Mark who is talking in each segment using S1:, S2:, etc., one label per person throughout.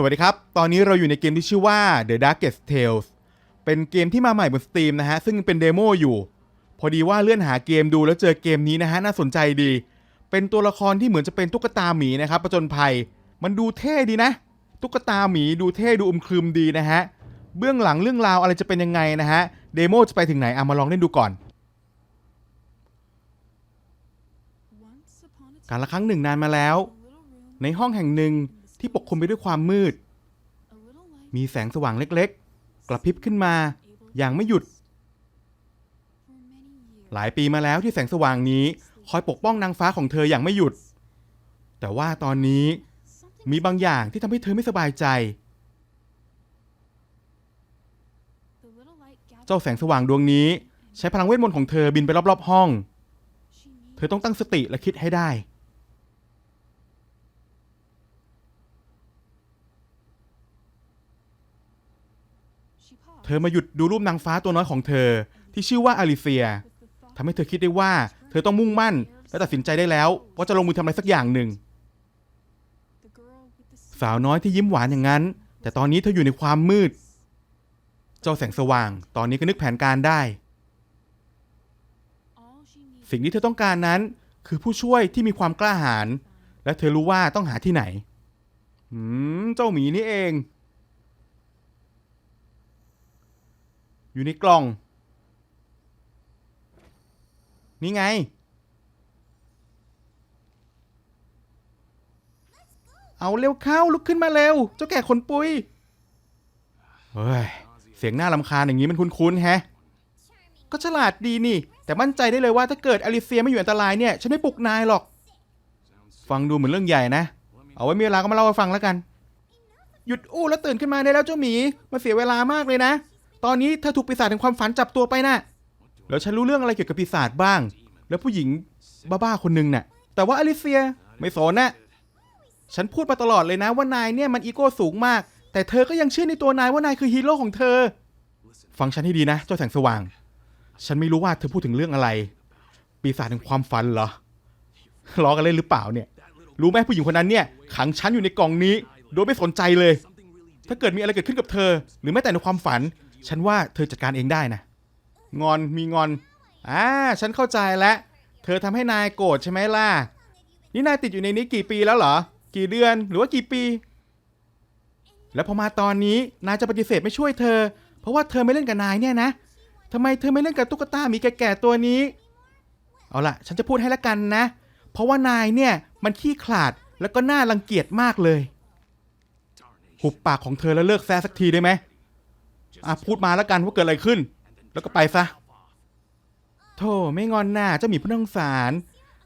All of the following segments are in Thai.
S1: สวัสดีครับ ตอนนี้เราอยู่ในเกมที่ชื่อว่า The Darkest Tales เป็นเกมที่มาใหม่บน Steam นะฮะ ซึ่งเป็นเดโมอยู่ พอดีว่าเลื่อนหาเกมดูแล้วเจอเกมนี้นะฮะ น่าสนใจดี เป็นตัวละครที่เหมือนจะเป็นตุ๊กตาหมีนะครับประจนภัย มันดูเท่ดีนะ ตุ๊กตาหมีดูเท่ดูอมครึมดีนะฮะ เบื้องหลังเรื่องราวอะไรจะเป็นยังไงนะฮะ เดโมจะไปถึงไหนเอามาลองเล่นดูก่อน การละครั้งหนึ่งนานมาแล้ว ในห้องแห่งหนึ่ง ที่ปกคลุมไปด้วยความมืด มีแสงสว่างเล็กๆ กระพริบขึ้นมา อย่างไม่หยุด หลายปีมาแล้วที่แสงสว่างนี้ คอยปกป้องนางฟ้าของเธออย่างไม่หยุด แต่ว่าตอนนี้มีบางอย่างที่ทำให้เธอไม่สบายใจ เจ้าแสงสว่างดวงนี้ ใช้พลังเวทมนต์ของเธอบินไปรอบๆห้อง เธอต้องตั้งสติและคิดให้ได้ เธอมาหยุดดูรูปนางฟ้าตัวน้อยของเธอ ที่ชื่อว่าอลิเซียทำให้เธอคิดได้ว่า เธอต้องมุ่งมั่น และตัดสินใจได้แล้ว ว่าจะลงมือทำอะไรสักอย่างหนึ่ง สาวน้อยที่ยิ้มหวานอย่างนั้น แต่ตอนนี้เธออยู่ในความมืด เจ้าแสงสว่าง ตอนนี้ก็นึกแผนการได้ สิ่งที่เธอต้องการนั้น คือผู้ช่วยที่มีความกล้าหาญและเธอรู้ว่าต้องหาที่ไหนอืม เจ้าหมีนี่เอง อยู่ในกล่อง นี่ไง เอาเร็วเข้าลุกขึ้นมาเร็ว เจ้าแก่ขนปุยเฮ้ย เสียงหน้าลำคาญอย่างนี้มันคุ้นๆแฮะ ก็ฉลาดดีนี่ แต่มั่นใจได้เลยว่าถ้าเกิดอลิเซียไม่อยู่อันตรายเนี่ย ฉันไม่ปลุกนายหรอก ฟังดูเหมือนเรื่องใหญ่นะ เอาไว้มีเวลาก็มาเล่าให้ฟังแล้วกัน หยุดอู้แล้วตื่นขึ้นมาได้แล้วเจ้าหมี มาเสียเวลามากเลยนะ ตอนนี้เธอถูกปีศาจแห่งความฝันจับตัวไปนะ่ะแล้วฉันรู้เรื่องอะไรเกี่ยวกับปีศาจบ้าง แล้วผู้หญิงบ้าๆคนหนึ่งน่ะ แต่ว่าอลิเซียไม่สนนะ ฉันพูดมาตลอดเลยนะว่านายเนี่ยมันอีโก้สูงมาก แต่เธอก็ยังเชื่อในตัวนายว่านายคือฮีโร่ของเธอ ฟังฉันให้ดีนะ เจ้าแสงสว่าง ฉันไม่รู้ว่าเธอพูดถึงเรื่องอะไร ปีศาจแห่งความฝันเหรอ ล้อกันเล่นหรือเปล่าเนี่ย รู้ไหมผู้หญิงคนนั้นเนี่ย ขังฉันอยู่ในกล่องนี้ โดยไม่สนใจเลย ถ้าเกิดมีอะไรเกิดขึ้นกับเธอ หรือแม้แต่ในความฝัน ฉันว่าเธอจัดการเองได้นะ งอนมีงอน อ่า ฉันเข้าใจแล้ว เธอทำให้นายโกรธใช่ไหมล่ะ นี่นายติดอยู่ในนี้กี่ปีแล้วเหรอ กี่เดือนหรือว่ากี่ปี แล้วพอมาตอนนี้นายจะปฏิเสธไม่ช่วยเธอ เพราะว่าเธอไม่เล่นกับนายเนี่ยนะทำไมเธอไม่เล่นกับตุ๊กตาหมีแก่ๆตัวนี้ เอาล่ะ ฉันจะพูดให้ละกันนะ เพราะว่านายเนี่ยมันขี้ขลาดแล้วก็น่ารังเกียจมากเลย หุบปากของเธอแล้วเลิกแซะสักทีได้ไหม อะพูดมาแล้วกันว่าเกิดอะไรขึ้น แล้วก็ไปซะโธ่ไม่งอนหน้าเจ้าหมีผู้น่าสงสาร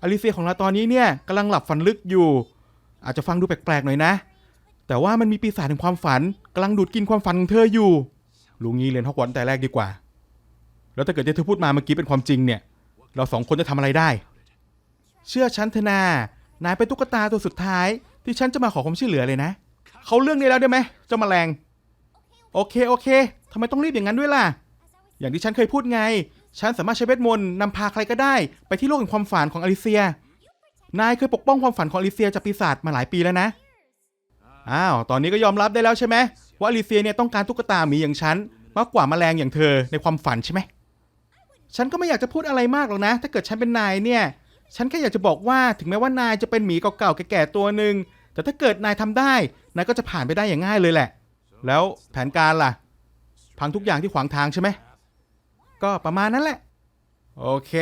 S1: อลิเซียของเราตอนนี้เนี่ยกำลังหลับฝันลึกอยู่ อาจจะฟังดูแปลกๆหน่อยนะ แต่ว่ามันมีปีศาจแห่งความฝันกำลังดูดกินความฝันของเธออยู่ลุงงี้เรียนฮอกวอตส์แต่แรกดีกว่า แล้วถ้าเกิดที่เธอพูดมาเมื่อกี้เป็นความจริงเนี่ย เราสองคนจะทำอะไรได้ เชื่อฉันเถอะนานายเป็นตุ๊กตาตัวสุดท้าย ที่ฉันจะมาขอความช่วยเหลือเลยนะ เขาเรื่องนี้แล้วได้ไหมเจ้าแมลง โอเคโอเคทำไมต้องรีบอย่างนั้นด้วยล่ะ อย่างที่ฉันเคยพูดไง ฉันสามารถใช้เวทมนต์นำพาใครก็ได้ ไปที่โลกแห่งความฝันของอลิเซีย นายเคยปกป้องความฝันของอลิเซียจากปีศาจมาหลายปีแล้วนะ อ้าว ตอนนี้ก็ยอมรับได้แล้วใช่ไหมว่าอลิเซียเนี่ยต้องการตุ๊กตาหมีอย่างฉันมากกว่าแมลงอย่างเธอในความฝันใช่ไหม ฉันก็ไม่อยากจะพูดอะไรมากหรอกนะ ถ้าเกิดฉันเป็นนายเนี่ย ฉันแค่อยากจะบอกว่าถึงแม้ว่านายจะเป็นหมีเก่าๆแก่ๆตัวหนึ่งแต่ถ้าเกิดนายทำได้ นายก็จะผ่านไปได้อย่างง่ายเลยแหละ แล้วแผนการล่ะ พังทุกอย่างที่ขวางทางใช่ไหม ก็ประมาณนั้นแหละ โอเค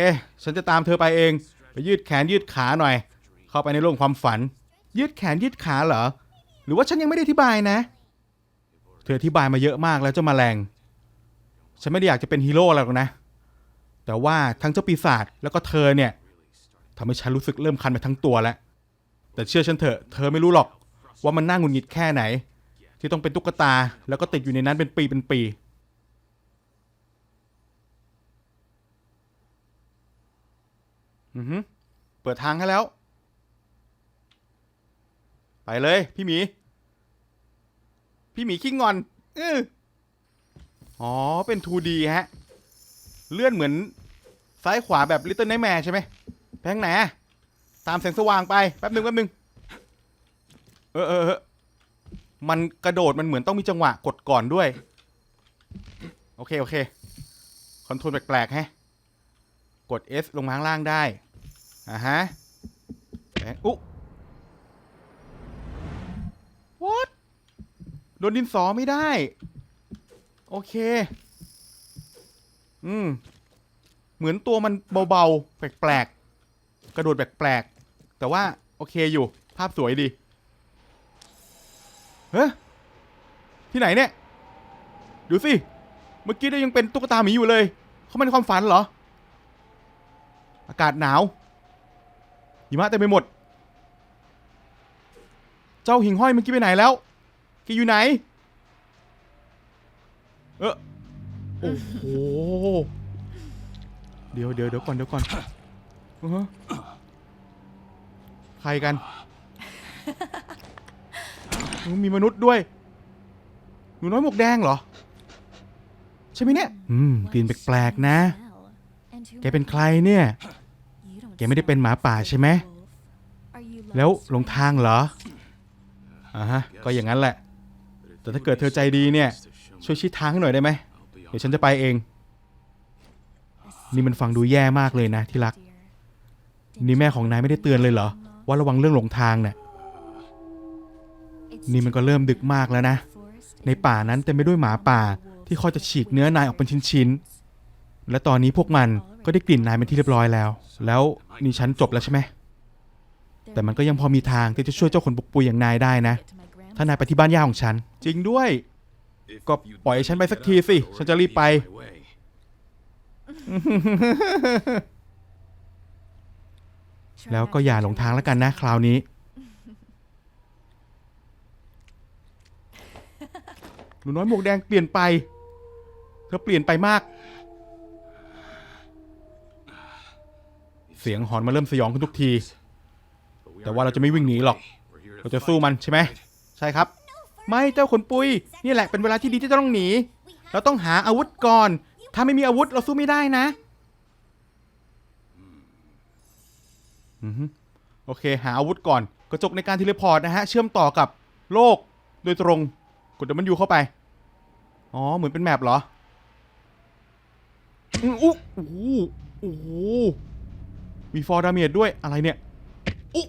S1: ฉันจะตามเธอไปเอง ไปยืดแขนยืดขาหน่อย เข้าไปในโลกความฝัน ยืดแขนยืดขาเหรอ หรือว่าฉันยังไม่ได้อธิบายนะ เธออธิบายมาเยอะมากแล้วเจ้าแมลง ฉันไม่ได้อยากจะเป็นฮีโร่แล้วหรอกนะ แต่ว่าทั้งเจ้าปีศาจแล้วก็เธอเนี่ยทำให้ฉันรู้สึกเริ่มคันไปทั้งตัวแล้ว แต่เชื่อฉันเถอะ เธอไม่รู้หรอกว่ามันน่าหงุนหงิดแค่ไหน ที่ต้องเป็นตุ๊กตา แล้วก็ติดอยู่ในนั้นเป็นปีเป็นปีอือฮึเปิดทางให้แล้ว ไปเลยพี่หมี พี่หมีขี้งอนอออ๋อ เป็น 2D ฮะ เลื่อนเหมือนซ้ายขวาแบบ Little Nightmare ใช่ไหมแพงไหน ตามแสงสว่างไป แป๊บหนึ่งแป๊บหนึ่งเออเออ มันกระโดดมันเหมือนต้องมีจังหวะกดก่อนด้วย โอเค โอเค คอนโทรลแปลกๆแฮะ กด S ลงมาข้างล่างได้ อ่าฮะแอะอุ๊ what โดนดินสอไม่ได้ โอเค อืม เหมือนตัวมันเบาๆ แปลกๆ กระโดดแปลกๆ แต่ว่า โอเคอยู่ ภาพสวยดี เฮ้ยที่ไหนเนี่ยดูสิ เมื่อกี้ได้ยังเป็นตุ๊กตาหมีอยู่เลย เขาเป็นความฝันเหรอ อากาศหนาวหิมะเต็มไปหมด เจ้าหิ่งห้อยเมื่อกี้ไปไหนแล้วแกอยู่ไหน เออโอ้โห เดี๋ยวเดี๋ยวเดี๋ยวก่อนเดี๋ยวก่อนอือฮะใครกันอื มมีมนุษย์ด้วย หนูน้อยหมวกแดงเหรอ ใช่ไหมเนี่ย อืมกลิ่นแปลกๆนะ แกเป็นใครเนี่ย แกไม่ได้เป็นหมาป่าใช่ไหม แล้วหลงทางเหรอ อ่าฮะ ก็อย่างนั้นแหละ แต่ถ้าเกิดเธอใจดีเนี่ย ช่วยชี้ทางให้หน่อยได้ไหม เดี๋ยวฉันจะไปเอง นี่มันฟังดูแย่มากเลยนะที่รัก นี่แม่ของนายไม่ได้เตือนเลยเหรอ ว่าระวังเรื่องหลงทางเนี่ย นี่มันก็เริ่มดึกมากแล้วนะ ในป่านั้นเต็มไปด้วยหมาป่าที่คอยจะฉีกเนื้อนายออกเป็นชิ้นๆ และตอนนี้พวกมันก็ได้กลิ่นนายเป็นที่เรียบร้อยแล้ว แล้วนี่ฉันจบแล้วใช่ไหม แต่มันก็ยังพอมีทางที่จะช่วยเจ้าขนปุกปุยอย่างนายได้นะ ถ้านายไปที่บ้านย่าของฉัน จริงด้วย ก็ปล่อยฉันไปสักทีสิ ฉันจะรีบไป แล้วก็อย่าหลงทางแล้วกันนะ คราวนี้ หนูน้อยหมวกแดงเปลี่ยนไป เธอเปลี่ยนไปมาก เสียงหอนมาเริ่มสยองขึ้นทุกที แต่ว่าเราจะไม่วิ่งหนีหรอก เราจะสู้มันใช่ไหม ใช่ครับ ไม่เจ้าขนปุย นี่แหละเป็นเวลาที่ดีที่จะต้องหนี เราต้องหาอาวุธก่อน ถ้าไม่มีอาวุธเราสู้ไม่ได้นะ อือโอเค หาอาวุธก่อน กระจกในการเทเลพอร์ตนะฮะ เชื่อมต่อกับโลกโดยตรง กดดับมันยูเข้าไป อ๋อ เหมือนเป็นแมปเหรออืออุ๊โอ้โหโอ้โหมีฟอร์ดาเมจด้วย อะไรเนี่ยอุ๊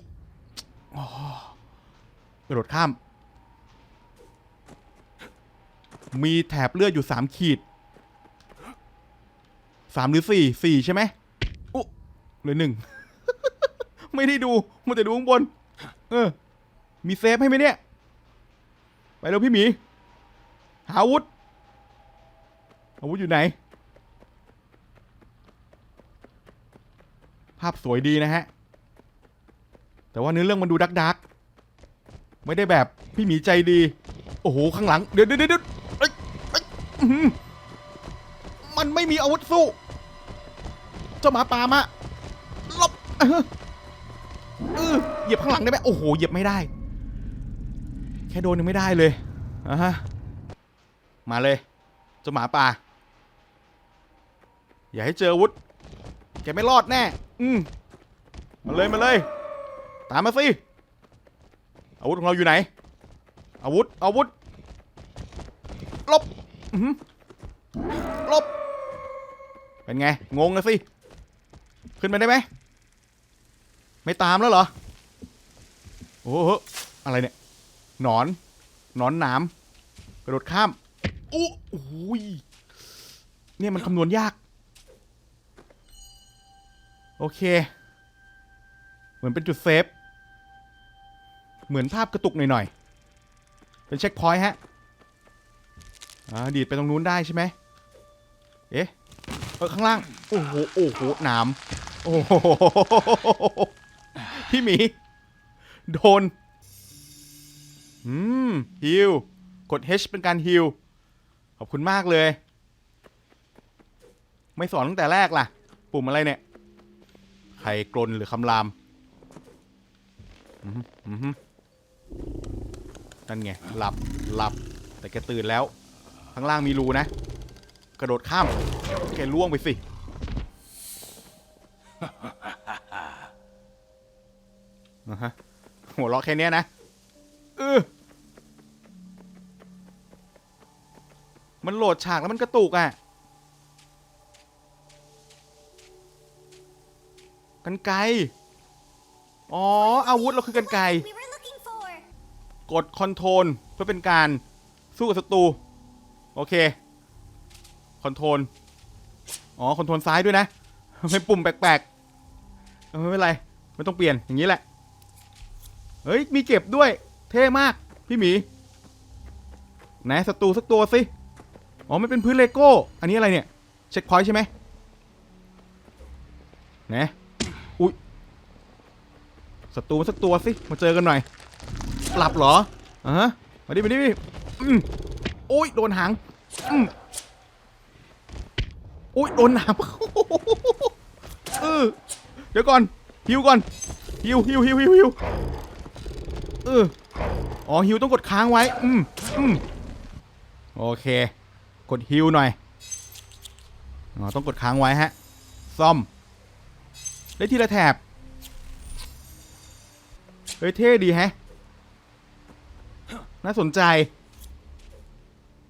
S1: อ๋อกระโดดข้าม มีแถบเลือดอยู่สามขีดสามหรือสี่สี่ใช่ไหมอุ๊เหลือหนึ่ง ไม่ได้ดู มันจะดูข้างบน เออ มีเซฟให้ไหมเนี่ย ไปเร็วพี่หมี หาอาวุธ อาวุธอยู่ไหน ภาพสวยดีนะฮะ แต่ว่าเนื้อเรื่องมันดูดักดักไม่ได้แบบพี่หมีใจดี โอ้โห ข้างหลัง เดี๋ยวเดี๋ยวเดี๋ยวเอ้ยเอ้ยอื้อหือมันไม่มีอาวุธสู้ เจ้าหมาป่ามาลบเออเออเหยียบข้างหลังได้ไหมโอ้โห เหยียบไม่ได้ แค่โดนยังไม่ได้เลยอะฮะมาเลยเจ้าหมาป่า อย่าให้เจออาวุธแกไม่รอดแน่ อืมมาเลยมาเลย ตามมาสิอาวุธของเราอยู่ไหน อาวุธอาวุธลบอื้อหือหลบ เป็นไง งงนะสิ ขึ้นไปได้ไหม ไม่ตามแล้วเหรอ โอ้โหอะไรเนี่ย หนอน หนอนหนามกระโดดข้ามอู้โอ้ยเนี่ยมันคำนวณยาก โอเค เหมือนเป็นจุดเซฟ เหมือนภาพกระตุกหน่อยๆ เป็นเช็คพอยต์ฮะอ่าดีดไปตรงนู้นได้ใช่ไหมเอ๊ะเออข้างล่าง โอ้โห โอ้โหหนาม โอ้โห พี่หมี โดน อืมฮิลกด H เป็นการฮิลขอบคุณมากเลย ไม่สอนตั้งแต่แรกล่ะ ปุ่มอะไรเนี่ยไข่กลนหรือคำรามอืมอืมนั่นไง หลับหลับ แต่แกตื่นแล้ว ข้างล่างมีรูนะ กระโดดข้าม แกล่วงไปสิอ่าฮะหัวเราะแค่เนี้ยนะ มันโหลดฉากแล้วมันกระตุกอะกันไกอ๋อ อาวุธเราคือกันไกกดคอนโทรลเพื่อเป็นการสู้กับศัตรู โอเค คอนโทรล อ๋อ คอนโทรลซ้ายด้วยนะเป็นปุ่มแปลกๆ ไม่เป็นไร ไม่ต้องเปลี่ยนอย่างนี้แหละ เฮ้ย มีเก็บด้วย เท่มาก พี่หมี ไหนศัตรูสักตัวสิ อ๋อมันเป็นพื้นเลโก้ อันนี้อะไรเนี่ย เช็คพอยต์ใช่ไหมไหนอุ้ยศัตรูสักตัวสิ มาเจอกันหน่อย หลับเหรออ่าฮะ มาดิมาดิอืมโอ้ยโดนหางอืมโอ้ยโดนหนามเออเดี๋ยวก่อนฮิวก่อนฮิวฮิวฮิวฮิวฮิวเอออ๋อฮิวต้องกดค้างไว้ อืมอืมโอเค กดฮิวหน่อยอ๋อต้องกดค้างไว้ฮะ ซ่อม ได้ทีละแถบ เฮ้ย เท่ดีแฮะ น่าสนใจ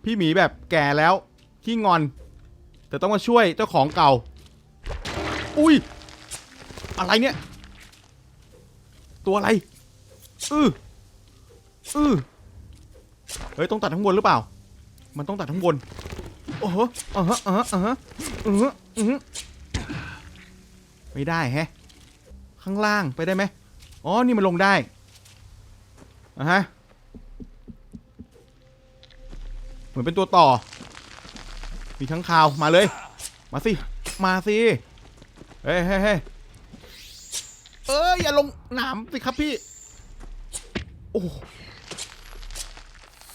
S1: พี่หมีแบบแก่แล้ว ขี้งอน แต่ต้องมาช่วยเจ้าของเก่า อุ้ย อะไรเนี่ย ตัวอะไร อืออือเฮ้ย ต้องตัดทั้งบนหรือเปล่า มันต้องตัดทั้งบน โอ้โหอ่าฮะอ่าฮะอ่าฮะอือฮะอือฮะไม่ได้แฮะ ข้างล่างไปได้ไหมอ๋อ นี่มันลงได้อะฮะ เหมือนเป็นตัวต่อ มีทั้งคาว มาเลย มาสิ มาสิ เฮ้ยเฮ้ยเฮ้ยเอ้ย อย่าลงหนามสิครับพี่ โอ้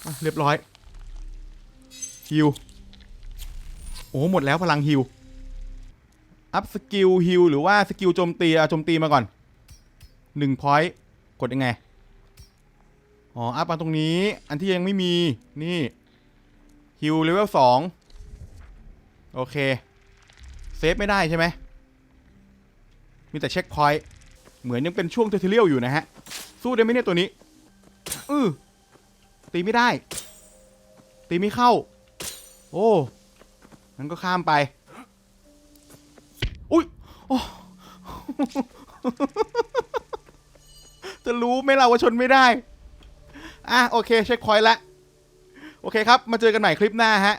S1: อะเรียบร้อยฮิว อ้หมดแล้วพลังฮิวอัพสกิลฮิวหรือว่าสกิลโจมตีอาโจมตีมาก่อนหนึ่งพอยต์กดยังไง อ๋อ อัพมาตรงนี้ อันที่ยังไม่มี นี่ฮิวเลเวลสองโอเค เซฟไม่ได้ใช่ไหม มีแต่เช็คพอยต์เหมือนยังเป็นช่วงเทอร์เทเรียลอยู่นะฮะ สู้ได้ไหมเนี่ยตัวนี้ อือตีไม่ได้ ตีไม่เข้า โอ้ งั้นก็ข้ามไป อุ้ยโอ้จะรู้ไหมเราว่าชนไม่ได้ อะโอเค เช็คพอยต์ละ โอเคครับ มาเจอกันใหม่คลิปหน้าฮะ